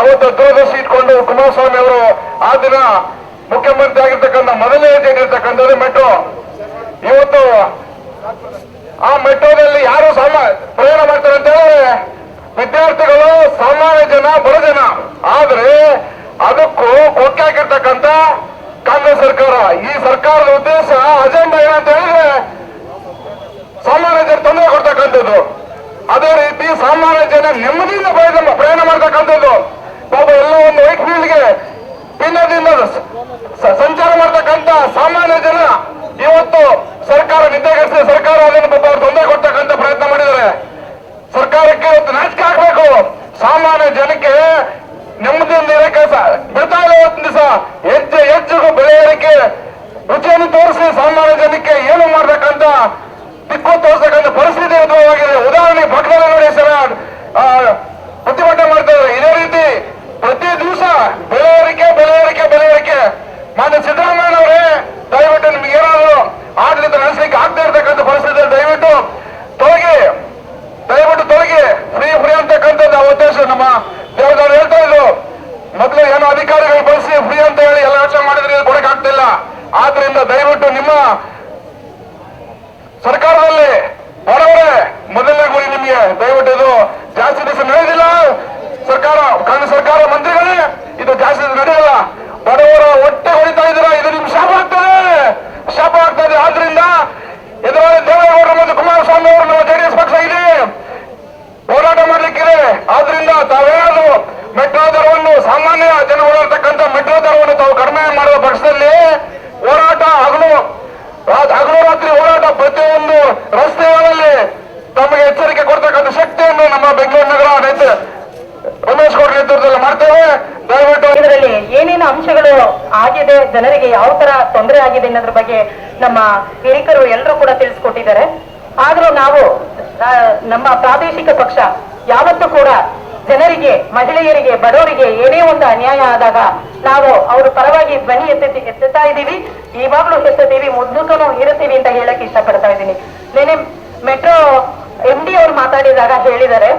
ಇವತ್ತು ದೂರದರ್ಶಿ ಇಟ್ಕೊಂಡು ಕುಮಾರಸ್ವಾಮಿ ಅವರು ಆ ದಿನ ಮುಖ್ಯಮಂತ್ರಿ ಆಗಿರ್ತಕ್ಕಂಥ ಮೊದಲನೇ ಇರ್ತಕ್ಕಂಥದ್ದು ಮೆಟ್ರೋ. ಇವತ್ತು ಆ ಮೆಟ್ರೋದಲ್ಲಿ ಯಾರು ಸಾಮ, ಪ್ರಯಾಣ ಮಾಡ್ತಾರೆ ಅಂತ ಹೇಳಿದ್ರೆ ವಿದ್ಯಾರ್ಥಿಗಳು ಸಾಮಾನ್ಯ ಜನ, ಬಡ ಜನ. ಆದ್ರೆ ಅದಕ್ಕೂ ಕೊಕ್ಕೆ ಹಾಕಿರ್ತಕ್ಕಂಥ ಕಾಂಗ್ರೆಸ್ ಸರ್ಕಾರ. ಈ ಸರ್ಕಾರದ ಉದ್ದೇಶ ಅಜೆಂಡಾ ಏನಂತ ಹೇಳಿದ್ರೆ ಸಾಮಾನ್ಯ ಜನ ತೊಂದರೆ ಕೊಡ್ತಕ್ಕಂಥದ್ದು. ಅದೇ ಸಾಮಾನ್ಯ ಜನ ನೆಮ್ಮದಿಯಿಂದ ಬೆಳೆದಲ್ಲ ಪ್ರಯಾಣ ಮಾಡ್ತಕ್ಕಂಥದ್ದು. ಪಾಪ ಎಲ್ಲ ಒಂದು ವೈಟ್ ಫೀಲ್ಡ್ಗೆ ಪಿನ್ನದಿಂದ ಸ- ಸಂಚಾರ ಮಾಡ್ತಕ್ಕಂಥ ಸಾಮಾನ್ಯ ಜನ ಇವತ್ತು ಸರ್ಕಾರ ನಿದ್ದೆಗೆಡಿಸಿ ಸರ್ಕಾರ ಅದನ್ನು ಪಾಪ ಅವ್ರು ತೊಂದರೆ ಕೊಡ್ತಕ್ಕಂಥ ಪ್ರಯತ್ನ ಮಾಡಿದ್ದಾರೆ. ಸರ್ಕಾರಕ್ಕೆ ಇವತ್ತು ನಾಚಿಕೆ ಹಾಕ್ಬೇಕು ಸಾಮಾನ್ಯ ಜನಕ್ಕೆ ನೆಮ್ಮದಿಯಿಂದ ಇರಕ್ಕೆ ಬಿಡ್ತಾ ಇಲ್ಲ ಇವತ್ತಿನ ದಿವಸ. ಹೆಜ್ಜೆ, ಹೆಜ್ಜೆಗೂ ಬೆಳೆಯಲಿಕ್ಕೆ ರುಚಿಯನ್ನು ತೋರಿಸಿ ಸಾಮಾನ್ಯ ಜನಕ್ಕೆ ಉದ್ಭವವಾಗಿದೆ ಉದಾಹರಣೆ ಪ್ರತಿಯೊಂದು ರಸ್ತೆಗಳಲ್ಲಿ ತಮಗೆ ಎಚ್ಚರಿಕೆ ಕೊಡ್ತಕ್ಕಂಥ ಶಕ್ತಿಯನ್ನು ನಮ್ಮ ಬೆಂಗಳೂರು ನಗರ ರೈತ ರಮೇಶ್ ಗೌಡ ನೇತೃತ್ವದಲ್ಲಿ ಮಾಡ್ತೇವೆ. ದಯವಿಟ್ಟು ಇದರಲ್ಲಿ ಏನೇನು ಅಂಶಗಳು ಆಗಿದೆ, ಜನರಿಗೆ ಯಾವ ತರ ತೊಂದರೆ ಆಗಿದೆ ಅನ್ನೋದ್ರ ಬಗ್ಗೆ ನಮ್ಮ ಹಿರಿಕರು ಎಲ್ಲರೂ ಕೂಡ ತಿಳಿಸ್ಕೊಟ್ಟಿದ್ದಾರೆ. ಆದ್ರೂ ನಾವು ನಮ್ಮ ಪ್ರಾದೇಶಿಕ ಪಕ್ಷ ಯಾವತ್ತೂ ಕೂಡ ಜನರಿಗೆ, ಮಹಿಳೆಯರಿಗೆ, ಬಡವರಿಗೆ ಏನೇ ಒಂದು ಅನ್ಯಾಯ ಆದಾಗ ನಾವು ಅವ್ರ ಪರವಾಗಿ ಧ್ವನಿ ಎತ್ತಿ ಎತ್ತುತ್ತಾ ಇದ್ದೀವಿ. ಇವಾಗ್ಲೂ ಎತ್ತುತ್ತೀವಿ ಮುದ್ದುಕನು ಇರುತ್ತೀವಿ ಅಂತ ಹೇಳಕ್ ಇಷ್ಟಪಡ್ತಾ ಇದ್ದೀನಿ. ನೆನೆ ಮೆಟ್ರೋ ಎಂ ಡಿ ಅವ್ರು ಮಾತಾಡಿದಾಗ ಹೇಳಿದ್ದಾರೆ,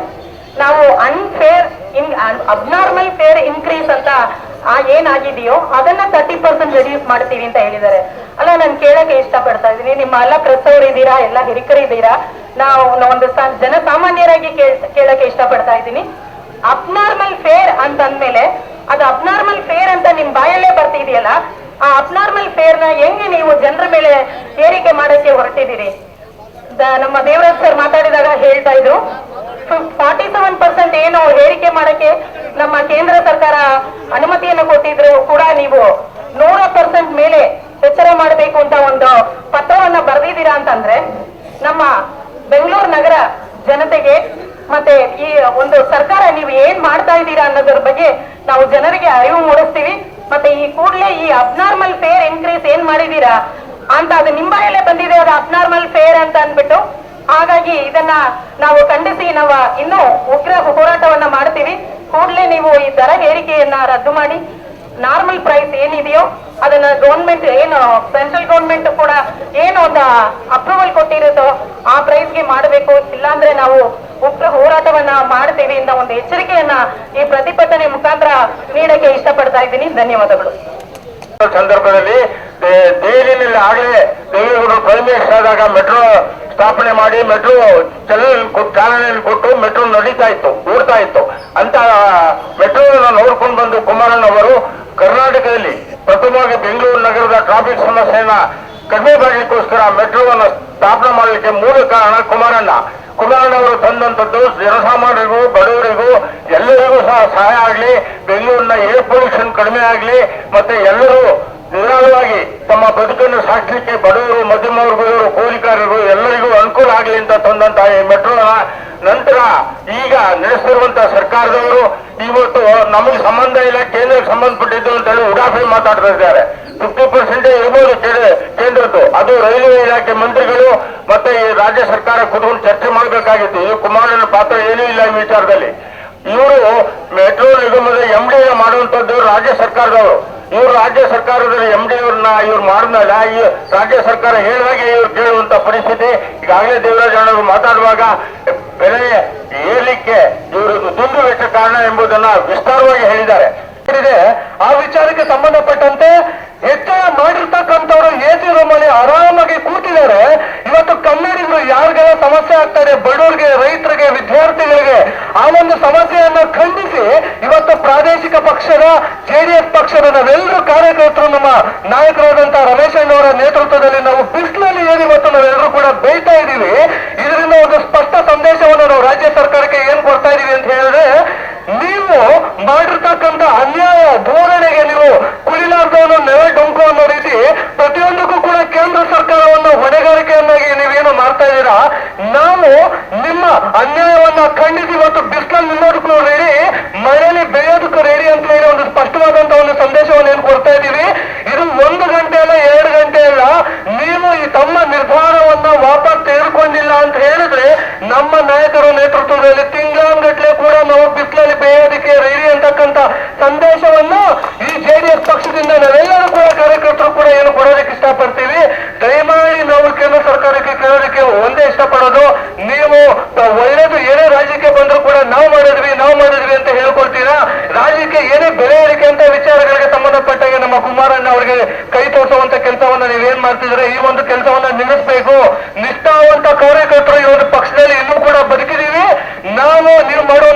ನಾವು unfair in abnormal fare increase ಅಂತ ಆ ಏನಾಗಿದೆಯೋ ಅದನ್ನ ತರ್ಟಿ ಪರ್ಸೆಂಟ್ ರೆಡ್ಯೂಸ್ ಮಾಡ್ತೀವಿ ಅಂತ ಹೇಳಿದ್ದಾರೆ. ಅಲ್ಲ, ನಾನು ಕೇಳಕ್ಕೆ ಇಷ್ಟಪಡ್ತಾ ಇದ್ದೀನಿ. ನಿಮ್ಮ ಎಲ್ಲ ಪ್ರೆಸ್ ಅವ್ರು ಇದ್ದೀರಾ? ಎಲ್ಲ ಹಿರಿಕರಿದ್ದೀರಾ ನಾವು ಒಂದು ಜನಸಾಮಾನ್ಯರಾಗಿ ಕೇಳ್- ಕೇಳಕ್ಕೆ ಇಷ್ಟಪಡ್ತಾ ಇದ್ದೀನಿ. ಅಬ್ನಾರ್ಮಲ್ ಫೇರ್ ಅಂತ ಅಂದ್ಮೇಲೆ ಅದು ಅಬ್ನಾರ್ಮಲ್ ಫೇರ್ ಅಂತ ನಿಮ್ ಬಾಯಲ್ಲೇ ಬರ್ತಿದೆಯಲ್ಲ, ಆ ಅಬ್ನಾರ್ಮಲ್ ಫೇರ್ನ ಹೆಂಗೆ ನೀವು ಜನರ ಮೇಲೆ ಏರಿಕೆ ಮಾಡಕ್ಕೆ ಹೊರಟಿದ್ದೀರಿ? ನಮ್ಮ ದೇವರಾಜ್ ಸರ್ ಮಾತಾಡಿದಾಗ ಹೇಳ್ತಾ ಇದ್ರು ಫಾರ್ಟಿ ಸೆವೆನ್ ಪರ್ಸೆಂಟ್ ಏನು ಏರಿಕೆ ಮಾಡಕ್ಕೆ ನಮ್ಮ ಕೇಂದ್ರ ಸರ್ಕಾರ ಅನುಮತಿಯನ್ನು ಕೊಟ್ಟಿದ್ರು ಕೂಡ ನೀವು ನೂರ ಪರ್ಸೆಂಟ್ ಮೇಲೆ ಎಚ್ಚರ ಮಾಡಬೇಕು ಅಂತ ಒಂದು ಪತ್ರವನ್ನ ಬರೆದಿದ್ದೀರಾ ಅಂತಂದ್ರೆ, ನಮ್ಮ ಬೆಂಗಳೂರು ನಗರ ಜನತೆಗೆ ಮತ್ತೆ ಈ ಒಂದು ಸರ್ಕಾರ ನೀವು ಏನ್ ಮಾಡ್ತಾ ಇದ್ದೀರಾ ಅನ್ನೋದ್ರ ಬಗ್ಗೆ ನಾವು ಜನರಿಗೆ ಅರಿವು ಮೂಡಿಸ್ತೀವಿ. ಮತ್ತೆ ಈ ಕೂಡಲೇ ಈ ಅಬ್ನಾರ್ಮಲ್ ಫೇರ್ ಇನ್ಕ್ರೀಸ್ ಏನ್ ಮಾಡಿದೀರಾ ಅಂತ ಅದು ನಿಂಬಾಯಲ್ಲೇ ಬಂದಿದೆ ಅದು ಅಬ್ನಾರ್ಮಲ್ ಫೇರ್ ಅಂತ ಅಂದ್ಬಿಟ್ಟು ಹಾಗಾಗಿ ಇದನ್ನ ನಾವು ಖಂಡಿಸಿ ನಾವು ಇನ್ನೂ ಉಗ್ರ ಹೋರಾಟವನ್ನ ಮಾಡ್ತೀವಿ. ಕೂಡಲೇ ನೀವು ಈ ದರ ಏರಿಕೆಯನ್ನ ರದ್ದು ಮಾಡಿ. ನಾರ್ಮಲ್ ಪ್ರೈಸ್ ಏನಿದೆಯೋ ಅದನ್ನ ಗೌರ್ಮೆಂಟ್ ಏನು ಸೆಂಟ್ರಲ್ ಗೌರ್ಮೆಂಟ್ ಕೂಡ ಏನು ಒಂದು ಅಪ್ರೂವಲ್ ಕೊಟ್ಟಿರುತ್ತೋ ಆ ಪ್ರೈಸ್ಗೆ ಮಾಡಬೇಕು. ಇಲ್ಲಾಂದ್ರೆ ನಾವು ಉಗ್ರ ಹೋರಾಟವನ್ನ ಮಾಡ್ತೀವಿ ಇಂದ ಒಂದು ಎಚ್ಚರಿಕೆಯನ್ನ ಈ ಪ್ರತಿಭಟನೆ ಮುಖಾಂತರ ನೀಡಕ್ಕೆ ಇಷ್ಟಪಡ್ತಾ ಇದ್ದೀನಿ. ಧನ್ಯವಾದಗಳು. ಸಂದರ್ಭದಲ್ಲಿ ದೆಹಲಿಯಲ್ಲಿ ಆಗಲೇ ಬೆಂಗಳೂರು ಪ್ರೈಮ್ ಮಿನಿಸ್ಟರ್ ಆದಾಗ ಮೆಟ್ರೋ ಸ್ಥಾಪನೆ ಮಾಡಿ ಮೆಟ್ರೋ ಚಲನೆಯನ್ನು ಚಾಲನೆಯನ್ನು ಕೊಟ್ಟು ಮೆಟ್ರೋ ನಡೀತಾ ಇತ್ತು, ಓಡ್ತಾ ಇತ್ತು. ಅಂತ ಮೆಟ್ರೋವನ್ನು ನೋಡ್ಕೊಂಡು ಬಂದು ಕುಮಾರಣ್ಣ ಅವರು ಕರ್ನಾಟಕದಲ್ಲಿ ಪ್ರಥಮವಾಗಿ ಬೆಂಗಳೂರು ನಗರದ ಟ್ರಾಫಿಕ್ ಸಮಸ್ಯೆಯನ್ನ ಕಡಿಮೆ ಮಾಡಲಿಕ್ಕೋಸ್ಕರ ಮೆಟ್ರೋವನ್ನು ಸ್ಥಾಪನೆ ಮಾಡಲಿಕ್ಕೆ ಮೂಲ ಕಾರಣ ಕುಮಾರಣ್ಣ. ಕುಮಾರಣ್ಣ ತಂದಂಥದ್ದು ಜನಸಾಮಾನ್ಯರಿಗೂ ಬಡವರಿಗೂ ಎಲ್ಲರಿಗೂ ಸಹ ಸಹಾಯ ಆಗಲಿ. ಬೆಂಗಳೂರಿನ ಏರ್ ಪೊಲ್ಯೂಷನ್ ಕಡಿಮೆ ಆಗಲಿ. ಮತ್ತೆ ಎಲ್ಲರೂ ನಿಧಾನವಾಗಿ ತಮ್ಮ ಬದುಕನ್ನು ಸಾಗಿಸಲಿಕ್ಕೆ ಬಡವರು ಮಧ್ಯಮ ವರ್ಗದವರು ಕೂಲಿಕಾರರು ಎಲ್ಲರಿಗೂ ಅನುಕೂಲ ಆಗಲಿ ಅಂತ ತಂದಂತಹ ಈ ಮೆಟ್ರೋ ನಂತರ ಈಗ ನಡೆಸಿರುವಂತಹ ಸರ್ಕಾರದವರು ಇವತ್ತು ನಮಗೆ ಸಂಬಂಧ ಇಲ್ಲ, ಕೇಂದ್ರಕ್ಕೆ ಸಂಬಂಧಪಟ್ಟಿದ್ದು ಅಂತ ಹೇಳಿ ಉಡಾಫೆ ಮಾತಾಡ್ತಾ ಇದ್ದಾರೆ. ಫಿಫ್ಟಿ ಪರ್ಸೆಂಟ್ ಇರ್ಬೋದು ಕೇಂದ್ರ- ಕೇಂದ್ರದ್ದು. ಅದು ರೈಲ್ವೆ ಇಲಾಖೆ ಮಂತ್ರಿಗಳು ಮತ್ತೆ ಈ ರಾಜ್ಯ ಸರ್ಕಾರ ಕುತ್ಕೊಂಡು ಚರ್ಚೆ ಮಾಡಬೇಕಾಗಿತ್ತು. ಇದು ಕುಮಾರನ ಪಾತ್ರ ಏನೂ ಇಲ್ಲ ಈ ವಿಚಾರದಲ್ಲಿ. ಇವರು ಮೆಟ್ರೋ ನಿಗಮದ ಎಂ ಡಿ ಮಾಡುವಂತದ್ದು ರಾಜ್ಯ ಸರ್ಕಾರದವರು. ಇವರು ರಾಜ್ಯ ಸರ್ಕಾರದಲ್ಲಿ ಎಂ ಡಿ ಅವ್ರನ್ನ ಇವ್ರು ಮಾಡಿದ್ಮೇಲೆ ಈ ರಾಜ್ಯ ಸರ್ಕಾರ ಹೇಳಿದಾಗೆ ಇವ್ರು ಕೇಳುವಂತ ಪರಿಸ್ಥಿತಿ. ಈಗಾಗಲೇ ದೇವರಾಜ ಅವರು ಮಾತಾಡುವಾಗ ಬೆಲೆ ಏರ್ಲಿಕ್ಕೆ ಇವರು ದುಂದು ವೆಚ್ಚ ಕಾರಣ ಎಂಬುದನ್ನ ವಿಸ್ತಾರವಾಗಿ ಹೇಳಿದ್ದಾರೆ. ಆ ವಿಚಾರಕ್ಕೆ ಸಂಬಂಧಪಟ್ಟಂತೆ ಹೆಚ್ಚಳ ಮಾಡಿರ್ತಕ್ಕಂಥವ್ರು ಎ ಸಿ ರೂಮಲ್ಲಿ ಆರಾಮಾಗಿ ಕೂತಿದ್ದಾರೆ ಇವತ್ತು ಕನ್ನಡಿಗರು ಯಾರಿಗೆಲ್ಲ ಸಮಸ್ಯೆ ಆಗ್ತಾ ಇದೆ ಬಡವರಿಗೆ ರೈತರಿಗೆ ವಿದ್ಯಾರ್ಥಿಗಳಿಗೆ ಆ ಒಂದು ಸಮಸ್ಯೆಯನ್ನ ಖಂಡಿಸಿ ಇವತ್ತು ಪ್ರಾದೇಶಿಕ ಪಕ್ಷದ ಜೆಡಿಎಸ್ ಪಕ್ಷದ ನಾವೆಲ್ಲರೂ ಕಾರ್ಯಕರ್ತರು ನಮ್ಮ ನಾಯಕರಾದಂತಹ ರಮೇಶ್ ಅವರ ನೇತೃತ್ವದಲ್ಲಿ ನಾವು ಬಿಸಿಲಲ್ಲಿ ಏನು ಇವತ್ತು ನಾವೆಲ್ಲರೂ ಕೂಡ ಬೇಯ್ತಾ ಇದ್ದೀವಿ. ಇದರಿಂದ ಒಂದು ಸ್ಪಷ್ಟ ಸಂದೇಶವನ್ನು ನಾವು ರಾಜ್ಯ ಸರ್ಕಾರಕ್ಕೆ ಏನ್ ಕೊಡ್ತಾ ಇದೀವಿ ಅಂತ ಹೇಳಿದ್ರೆ, ನೀವು ಮಾಡಿರ್ತಕ್ಕಂತ ಅನ್ಯಾಯ ಧೋರಣೆಗೆ ನೀವು ಕುಳಿಲಾರ್ದವನು ನೆವೆ ಡೊಂಕು ಅನ್ನೋ ರೀತಿ ಪ್ರತಿಯೊಂದಕ್ಕೂ ಕೂಡ ಕೇಂದ್ರ ಸರ್ಕಾರವನ್ನು ಹೊಣೆಗಾರಿಕೆಯನ್ನಾಗಿ ನೀವೇನು ಮಾಡ್ತಾ ಇದ್ದೀರಾ? ನಾವು ನಿಮ್ಮ ಅನ್ಯಾಯವನ್ನ ಖಂಡಿಸಿ ಇವತ್ತು ಬಿಸಿಲಲ್ಲಿ ಸಂದೇಶವನ್ನು ಈ ಜೆಡಿಎಸ್ ಪಕ್ಷದಿಂದ ನಾವೆಲ್ಲರೂ ಕೂಡ ಕಾರ್ಯಕರ್ತರು ಕೂಡ ಏನು ಕೊಡೋದಕ್ಕೆ ಇಷ್ಟಪಡ್ತೀವಿ? ದಯಮಾಡಿ ನಾವು ಕೇಂದ್ರ ಸರ್ಕಾರಕ್ಕೆ ಕೇಳೋದಕ್ಕೆ ಒಂದೇ ಇಷ್ಟಪಡೋದು. ನೀವು ಒಳ್ಳೇದು ಏನೇ ರಾಜ್ಯಕ್ಕೆ ಬಂದರೂ ಕೂಡ ನಾವು ಮಾಡಿದ್ವಿ ನಾವು ಮಾಡಿದ್ವಿ ಅಂತ ಹೇಳ್ಕೊಳ್ತೀರಾ? ರಾಜ್ಯಕ್ಕೆ ಏನೇ ಬೆಲೆ ಏರಿಕೆ ಅಂತ ವಿಚಾರಗಳಿಗೆ ಸಂಬಂಧಪಟ್ಟಾಗ ನಮ್ಮ ಕುಮಾರಣ್ಣ ಅವರಿಗೆ ಕೈ ತೋರಿಸುವಂತ ಕೆಲಸವನ್ನ ನೀವೇನ್ ಮಾಡ್ತಿದ್ರೆ ಈ ಒಂದು ಕೆಲಸವನ್ನ ನಿಲ್ಲಿಸಬೇಕು. ನಿಷ್ಠಾವಂತ ಕಾರ್ಯಕರ್ತರು ಈ ಒಂದು ಪಕ್ಷದಲ್ಲಿ ಇನ್ನೂ ಕೂಡ ಬದುಕಿದೀವಿ ನಾವು ನೀವು ಮಾಡುವ